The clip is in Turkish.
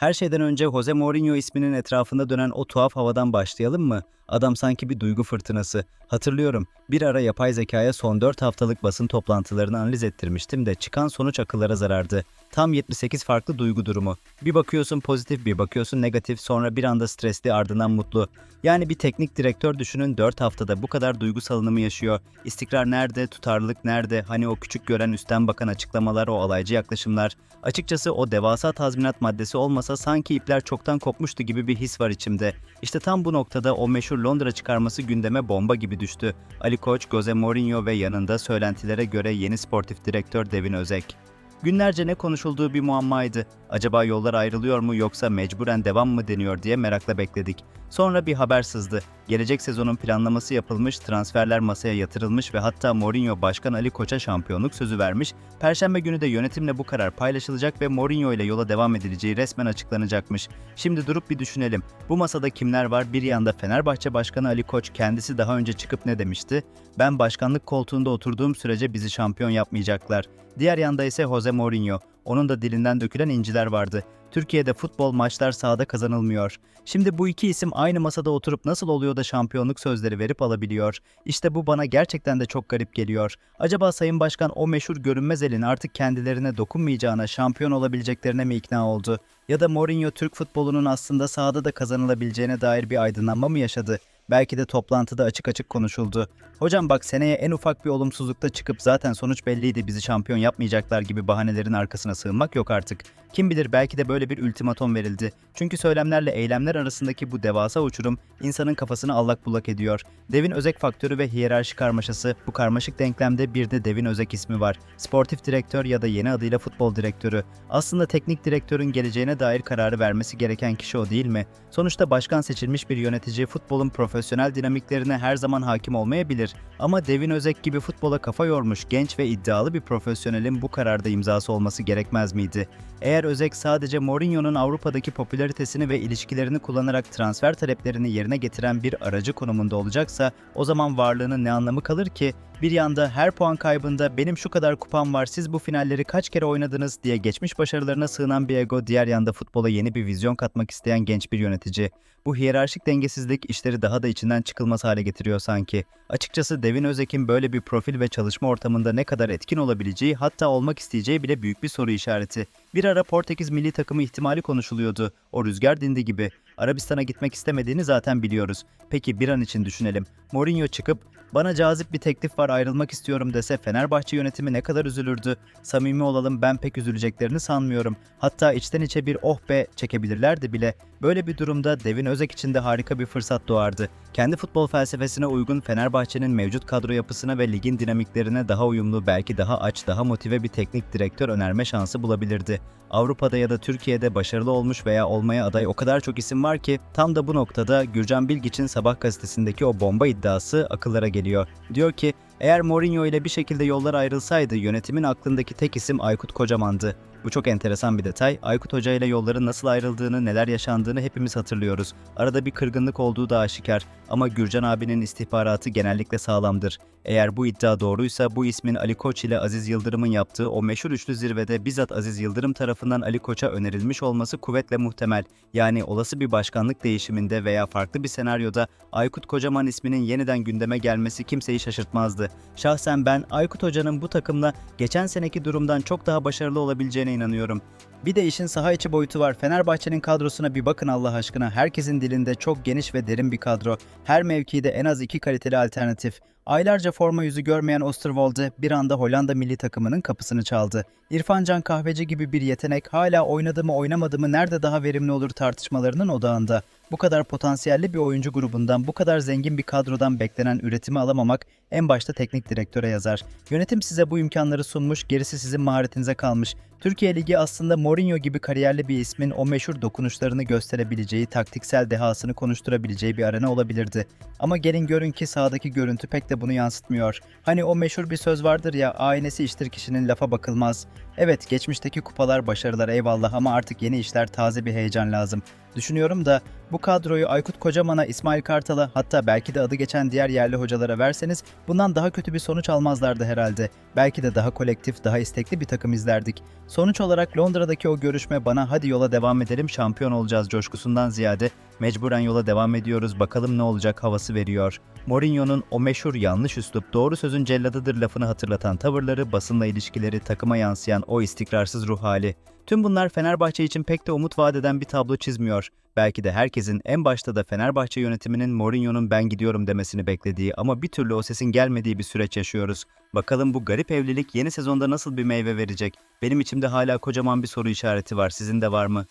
Her şeyden önce Jose Mourinho isminin etrafında dönen o tuhaf havadan başlayalım mı? Adam sanki bir duygu fırtınası. Hatırlıyorum, bir ara yapay zekaya son 4 haftalık basın toplantılarını analiz ettirmiştim de çıkan sonuç akıllara zarardı. Tam 78 farklı duygu durumu. Bir bakıyorsun pozitif, bir bakıyorsun negatif, sonra bir anda stresli ardından mutlu. Yani bir teknik direktör düşünün 4 haftada bu kadar duygu salınımı yaşıyor. İstikrar nerede, tutarlılık nerede, hani o küçük gören üstten bakan açıklamalar, o alaycı yaklaşımlar. Açıkçası o devasa tazminat maddesi olmasa sanki ipler çoktan kopmuştu gibi bir his var içimde. İşte tam bu noktada o meşhur Londra çıkarması gündeme bomba gibi düştü. Ali Koç, Jose Mourinho ve yanında söylentilere göre yeni sportif direktör Devin Özek. Günlerce ne konuşulduğu bir muammaydı. Acaba yollar ayrılıyor mu yoksa mecburen devam mı deniyor diye merakla bekledik. Sonra bir haber sızdı. Gelecek sezonun planlaması yapılmış, transferler masaya yatırılmış ve hatta Mourinho Başkan Ali Koç'a şampiyonluk sözü vermiş. Perşembe günü de yönetimle bu karar paylaşılacak ve Mourinho ile yola devam edileceği resmen açıklanacakmış. Şimdi durup bir düşünelim. Bu masada kimler var? Bir yanda Fenerbahçe Başkanı Ali Koç kendisi daha önce çıkıp ne demişti? Ben başkanlık koltuğunda oturduğum sürece bizi şampiyon yapmayacaklar. Diğer yanda ise Jose Mourinho. Onun da dilinden dökülen inciler vardı. Türkiye'de futbol maçlar sahada kazanılmıyor. Şimdi bu iki isim aynı masada oturup nasıl oluyor da şampiyonluk sözleri verip alabiliyor? İşte bu bana gerçekten de çok garip geliyor. Acaba Sayın Başkan o meşhur görünmez elin artık kendilerine dokunmayacağına, şampiyon olabileceklerine mi ikna oldu? Ya da Mourinho Türk futbolunun aslında sahada da kazanılabileceğine dair bir aydınlanma mı yaşadı? Belki de toplantıda açık açık konuşuldu. Hocam bak seneye en ufak bir olumsuzlukta çıkıp zaten sonuç belliydi bizi şampiyon yapmayacaklar gibi bahanelerin arkasına sığınmak yok artık. Kim bilir belki de böyle bir ultimatom verildi. Çünkü söylemlerle eylemler arasındaki bu devasa uçurum insanın kafasını allak bullak ediyor. Devin Özek faktörü ve hiyerarşi karmaşası bu karmaşık denklemde bir de Devin Özek ismi var. Sportif direktör ya da yeni adıyla futbol direktörü. Aslında teknik direktörün geleceğine dair kararı vermesi gereken kişi o değil mi? Sonuçta başkan seçilmiş bir yönetici futbolun profesyonel dinamiklerine her zaman hakim olmayabilir. Ama Devin Özek gibi futbola kafa yormuş genç ve iddialı bir profesyonelin bu kararda imzası olması gerekmez miydi? Eğer Özek sadece Mourinho'nun Avrupa'daki popülaritesini ve ilişkilerini kullanarak transfer taleplerini yerine getiren bir aracı konumunda olacaksa o zaman varlığının ne anlamı kalır ki? Bir yanda her puan kaybında benim şu kadar kupam var siz bu finalleri kaç kere oynadınız diye geçmiş başarılarına sığınan bir ego diğer yanda futbola yeni bir vizyon katmak isteyen genç bir yönetici. Bu hiyerarşik dengesizlik işleri daha da içinden çıkılmaz hale getiriyor sanki. Açıkçası Devin Özek'in böyle bir profil ve çalışma ortamında ne kadar etkin olabileceği hatta olmak isteyeceği bile büyük bir soru işareti. Bir ara Portekiz milli takımı ihtimali konuşuluyordu. O rüzgar dindi gibi. Arabistan'a gitmek istemediğini zaten biliyoruz. Peki bir an için düşünelim. Mourinho çıkıp bana cazip bir teklif var ayrılmak istiyorum dese Fenerbahçe yönetimi ne kadar üzülürdü. Samimi olalım ben pek üzüleceklerini sanmıyorum. Hatta içten içe bir oh be çekebilirlerdi bile. Böyle bir durumda Devin Özek için de harika bir fırsat doğardı. Kendi futbol felsefesine uygun Fenerbahçe'nin mevcut kadro yapısına ve ligin dinamiklerine daha uyumlu, belki daha aç, daha motive bir teknik direktör önerme şansı bulabilirdi. Avrupa'da ya da Türkiye'de başarılı olmuş veya olmaya aday o kadar çok isim var ki tam da bu noktada Gürcan Bilgiç'in Sabah gazetesindeki o bomba iddiası akıllara geliyor. Diyor ki eğer Mourinho ile bir şekilde yollar ayrılsaydı yönetimin aklındaki tek isim Aykut Kocaman'dı. Bu çok enteresan bir detay. Aykut Hoca ile yolların nasıl ayrıldığını, neler yaşandığını hepimiz hatırlıyoruz. Arada bir kırgınlık olduğu da aşikar ama Gürcan abinin istihbaratı genellikle sağlamdır. Eğer bu iddia doğruysa bu ismin Ali Koç ile Aziz Yıldırım'ın yaptığı o meşhur üçlü zirvede bizzat Aziz Yıldırım tarafından Ali Koç'a önerilmiş olması kuvvetle muhtemel. Yani olası bir başkanlık değişiminde veya farklı bir senaryoda Aykut Kocaman isminin yeniden gündeme gelmesi kimseyi şaşırtmazdı. Şahsen ben Aykut Hoca'nın bu takımla geçen seneki durumdan çok daha başarılı olabileceğine inanıyorum. Bir de işin saha içi boyutu var. Fenerbahçe'nin kadrosuna bir bakın Allah aşkına. Herkesin dilinde çok geniş ve derin bir kadro. Her mevkide en az iki kaliteli alternatif. Aylarca forma yüzü görmeyen Osterwolde bir anda Hollanda milli takımının kapısını çaldı. İrfan Can Kahveci gibi bir yetenek hala oynadı mı oynamadı mı nerede daha verimli olur tartışmalarının odağında. Bu kadar potansiyelli bir oyuncu grubundan, bu kadar zengin bir kadrodan beklenen üretimi alamamak en başta teknik direktöre yazar. Yönetim size bu imkanları sunmuş, gerisi sizin maharetinize kalmış. Türkiye Ligi aslında Mourinho gibi kariyerli bir ismin o meşhur dokunuşlarını gösterebileceği, taktiksel dehasını konuşturabileceği bir arena olabilirdi. Ama gelin görün ki sahadaki görüntü pek de bunu yansıtmıyor. Hani o meşhur bir söz vardır ya, aynesi iştir kişinin lafa bakılmaz. Evet, geçmişteki kupalar, başarılar eyvallah ama artık yeni işler, taze bir heyecan lazım. Düşünüyorum da bu kadroyu Aykut Kocaman'a, İsmail Kartal'a hatta belki de adı geçen diğer yerli hocalara verseniz bundan daha kötü bir sonuç almazlardı herhalde. Belki de daha kolektif, daha istekli bir takım izlerdik. Sonuç olarak Londra'daki o görüşme bana hadi yola devam edelim şampiyon olacağız coşkusundan ziyade mecburen yola devam ediyoruz bakalım ne olacak havası veriyor. Mourinho'nun o meşhur yanlış üslup doğru sözün celladıdır lafını hatırlatan tavırları, basınla ilişkileri, takıma yansıyan o istikrarsız ruh hali. Tüm bunlar Fenerbahçe için pek de umut vaat eden bir tablo çizmiyor. Belki de herkesin en başta da Fenerbahçe yönetiminin Mourinho'nun ben gidiyorum demesini beklediği ama bir türlü o sesin gelmediği bir süreç yaşıyoruz. Bakalım bu garip evlilik yeni sezonda nasıl bir meyve verecek? Benim içimde hala kocaman bir soru işareti var. Sizin de var mı?